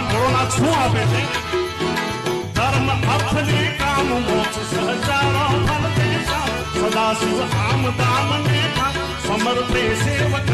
શું આપે છે? ધર્મ અર્થ ને કામ મોક્ષ સહચારો ફલ તે સદા શિવ આમ દામ ને સમર્પે સેવક